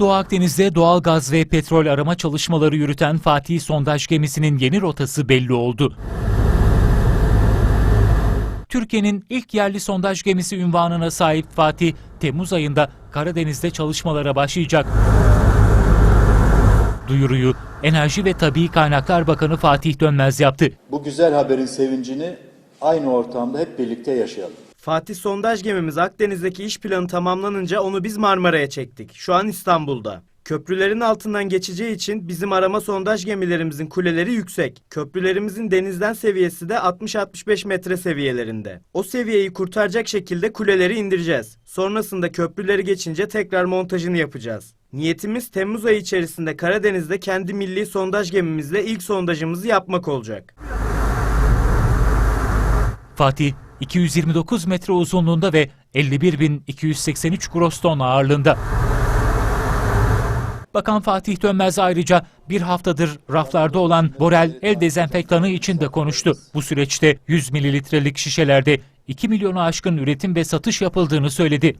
Doğu Akdeniz'de doğal gaz ve petrol arama çalışmaları yürüten Fatih sondaj gemisinin yeni rotası belli oldu. Türkiye'nin ilk yerli sondaj gemisi ünvanına sahip Fatih, Temmuz ayında Karadeniz'de çalışmalara başlayacak. Duyuruyu Enerji ve Tabii Kaynaklar Bakanı Fatih Dönmez yaptı. Bu güzel haberin sevincini aynı ortamda hep birlikte yaşayalım. Fatih sondaj gemimiz Akdeniz'deki iş planı tamamlanınca onu biz Marmara'ya çektik. Şu an İstanbul'da. Köprülerin altından geçeceği için bizim arama sondaj gemilerimizin kuleleri yüksek. Köprülerimizin denizden seviyesi de 60-65 metre seviyelerinde. O seviyeyi kurtaracak şekilde kuleleri indireceğiz. Sonrasında köprüleri geçince tekrar montajını yapacağız. Niyetimiz Temmuz ayı içerisinde Karadeniz'de kendi milli sondaj gemimizle ilk sondajımızı yapmak olacak. Fatih 229 metre uzunluğunda ve 51.283 gross ton ağırlığında. Bakan Fatih Dönmez ayrıca bir haftadır raflarda olan Borel el dezenfektanı için de konuştu. Bu süreçte 100 mililitrelik şişelerde 2 milyonu aşkın üretim ve satış yapıldığını söyledi.